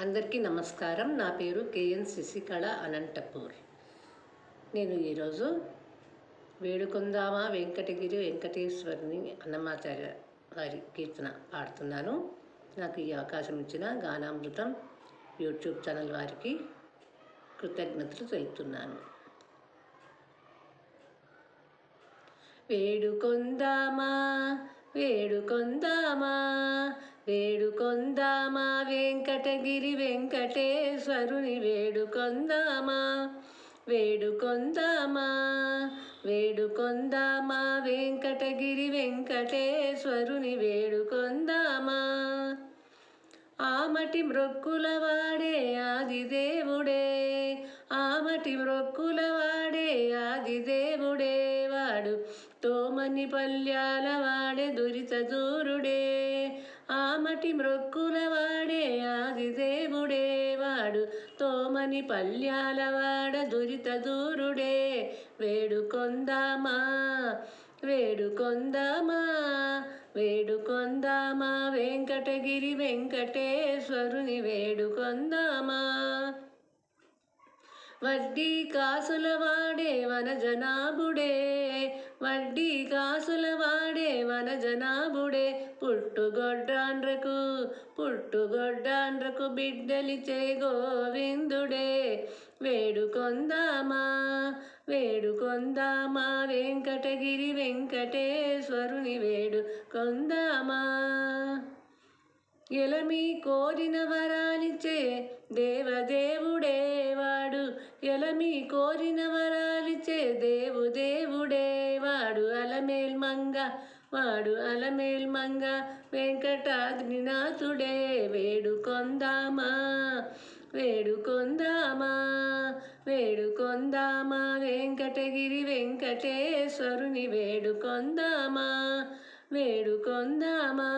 అందరికీ నమస్కారం. నా పేరు కేఎన్ శశికళ అనంతపూర్. నేను ఈరోజు వేడుకొందామా వెంకటగిరి వెంకటేశ్వరుని అన్నమాచార్య వారి కీర్తన పాడుతున్నాను. నాకు ఈ అవకాశం ఇచ్చిన గానామృతం యూట్యూబ్ ఛానల్ వారికి కృతజ్ఞతలు తెలుపుతున్నాను. వేడుకొందామా వేడుకొందామా వేడుకొందామా? వెంకటగిరి వెంకటేశ్వరుని వేడుకొందామా? వేడుకొందామా? వేడుకొందామా? వెంకటగిరి వెంకటేశ్వరుని వేడుకొందామా? ఆమటి మ్రొక్కుల వాడే ఆది దేవుడే ఆమటి మ్రొక్కుల వాడే ఆది దేవుడే వాడు తోమని పల్యాల వాడే దురిత దూరుడే. ఆమటి మృక్కులవాడే వాడే దేవుడే వాడు తోమని పల్యాలవాడ దురిత దూరుడే వేడుకొందామా? వేడుకొందామా? వేడుకొందామా? వెంకటగిరి వెంకటేశ్వరుని వేడుకొందామా? వడ్డీ కాసుల వాడే వన జనాభుడే. వడ్డీ కాసుల వాడే వన జనాభుడే. పుట్టుగొడ్డాండ్రకు పుట్టుగొడ్డాండ్రకు బిడ్డలిచే గోవిందుడే వేడుకొందామా వేడుకొందామా వెంకటగిరి వెంకటేశ్వరుని వేడుకొందామా. ఎలమి కోరిన వరాలిచే దేవదేవుడే. ఎలమి కోరిన వరాలిచే దేవు దేవుడే. వాడు అలమేల్ మంగ వాడు అలమేల్ మంగ వెంకటాద్రినాథుడే. వేడుకొందామా వేడుకొందామా వేడుకొందామా వెంకటగిరి వెంకటేశ్వరుని వేడుకొందామా వేడుకొందామా.